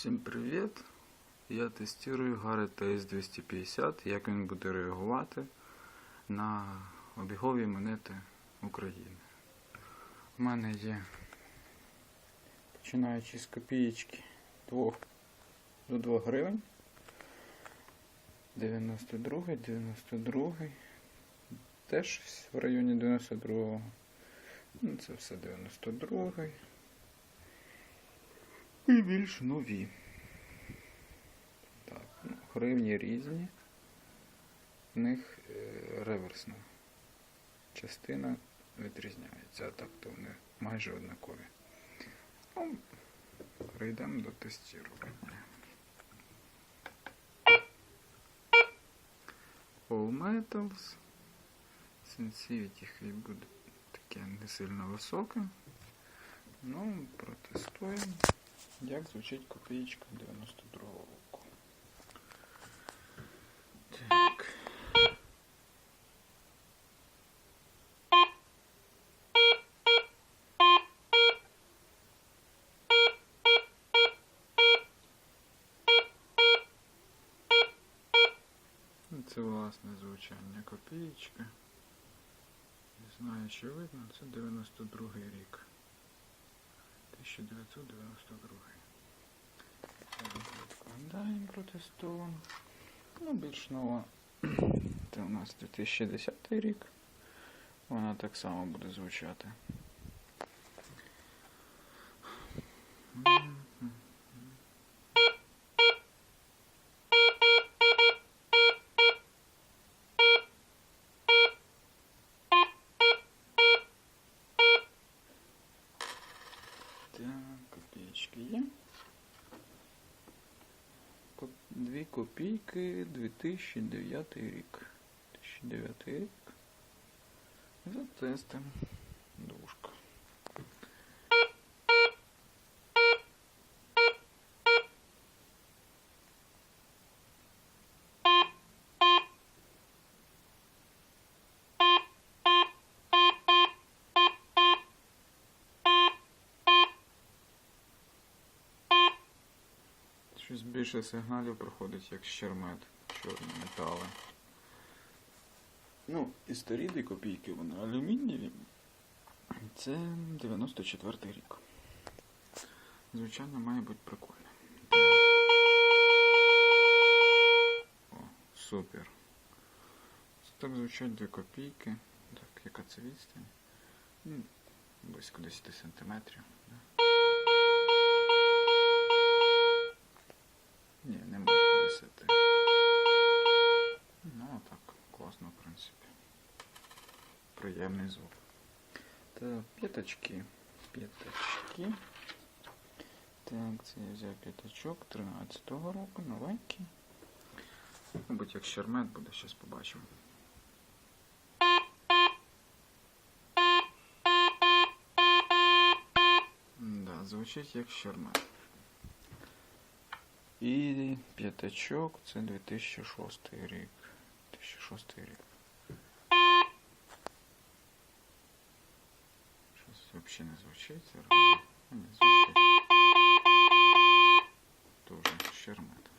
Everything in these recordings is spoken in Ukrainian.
Всім привіт! Я тестую Гарри TS250, як він буде реагувати на обігові монети України. У мене є, починаючи з копієчки 2 до 2 гривень. 92, 92, теж в районі 92. Ну, це все 92. І більш нові. Так, ну, гривні різні. В них е, реверсна частина відрізняється, а так то вони майже однакові. Ну, перейдемо до тестування. All Metals. Sensitivity хай буде таке не сильно високе. Ну, протестуємо. Як звучить копієчка 92 року. Так. Ну, Це власне звучання копієчки. Не знаю, чи видно, це 92 рік. 1992. Відкладаємо протестовано. Ну, більш нова. Це у нас 2010 рік. Вона так само буде звучати. Так, копеечки є. Дві копійки 2009 рік. 2009 рік. Затестимо. Дужка. Щось більше сигналів проходить, як щермет, чорні метали. Ну, і історійні копійки, вони алюмінієві. Це 94 рік. Звичайно, має бути прикольно. О, супер. Це так звучать дві копійки. Так, яка це відстань? Ну, близько 10 сантиметрів. Так, п'ятачки. П'ятачки. Так, це я взяв п'ятачок 13-го року, новенький. Мабуть, як щермет буде, щас побачимо. Да, звучить як щермет. І п'ятачок це 2006 рік. 2006 рік. Взагалі не зараз. А, ні, звучить. Тоже щермет.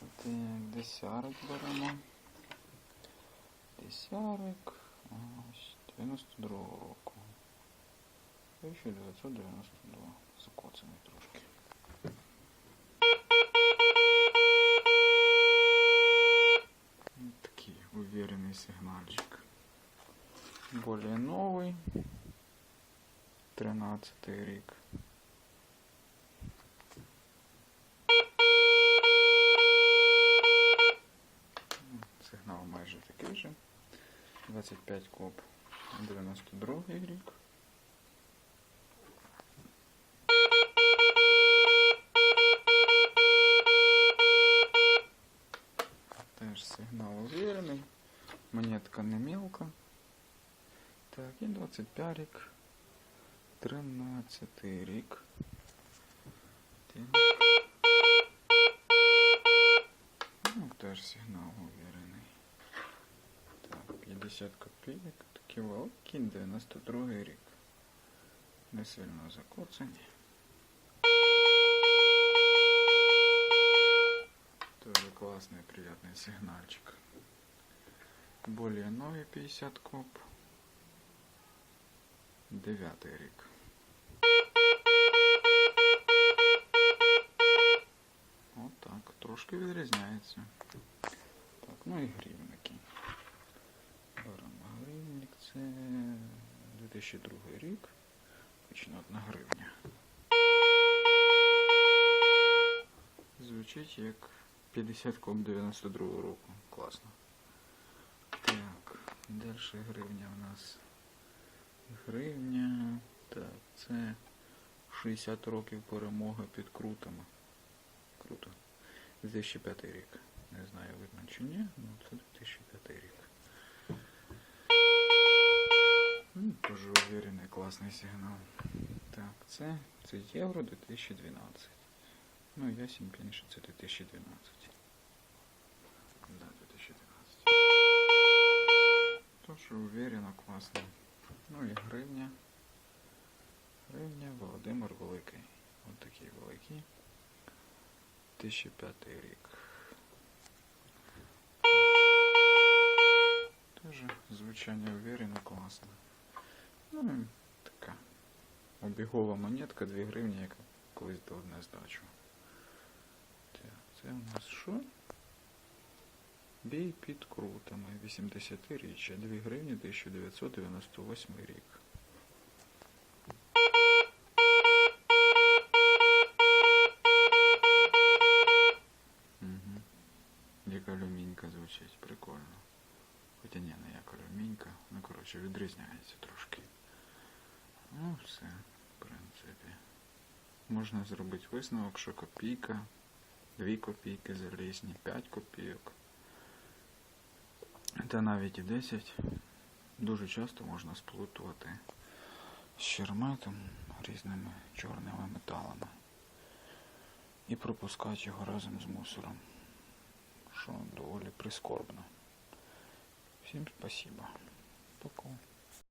Так, десярик беремо. Десярик. Ось 92 року. 1992. Закоцаний трошки. Такий уверенный сигнальчик. Более новый 13 рік. Ну, Сигнал майже такий же. 25 коп. 92 рік. Теж сигнал уверенный. Монетка не мелка. Так, і 25 рік. 13 рік. Так. Ну, теж сигнал уверенный. Так, 50 копійок. Такі великі, 92 рік. Не сильно закоцані. приятный сигнальчик. Более новый 50 коп. Дев'ятий рік. Трошки відрізняється. Так, ну і гривники. Беремо гривник, це 2002 рік. Точно одна гривня. Звучить як 50 ком 92 року. Класно. Так, далі гривня у нас. Гривня. Так, це 60 років перемоги під крутами. Круто. 2005 рік. Не знаю, видно чи ні, ну це 2005 рік. Ну, Дуже уверенний, класний сигнал. Так, це, це євро 2012. Ну, ясень, конечно, це 2012. Да, 2012. Тоже уверенно, класно. Ну і гривня. Гривня Володимир Великий. Ось такий великий. 2005 рік. Тоже звучання уверенно, класно. Ну, така обігова монетка 2 гривні, яка колись дала на здачу. Це у нас що? Бій під крутами. 80-річчя. 2 гривні 1998 рік. Угу. Як алюмінька звучить, прикольно. Хоча ні, не як алюмінька. Ну, коротше, відрізняється трошки. Ну, все, в принципі. Можна зробити висновок, що копійка, 2 копійки залізні, 5 копійок. Та навіть і 10 дуже часто можна сплутувати з щерметом, різними чорними металами і пропускати його разом з мусором, що доволі прискорбно. Всім спасибо. Пока.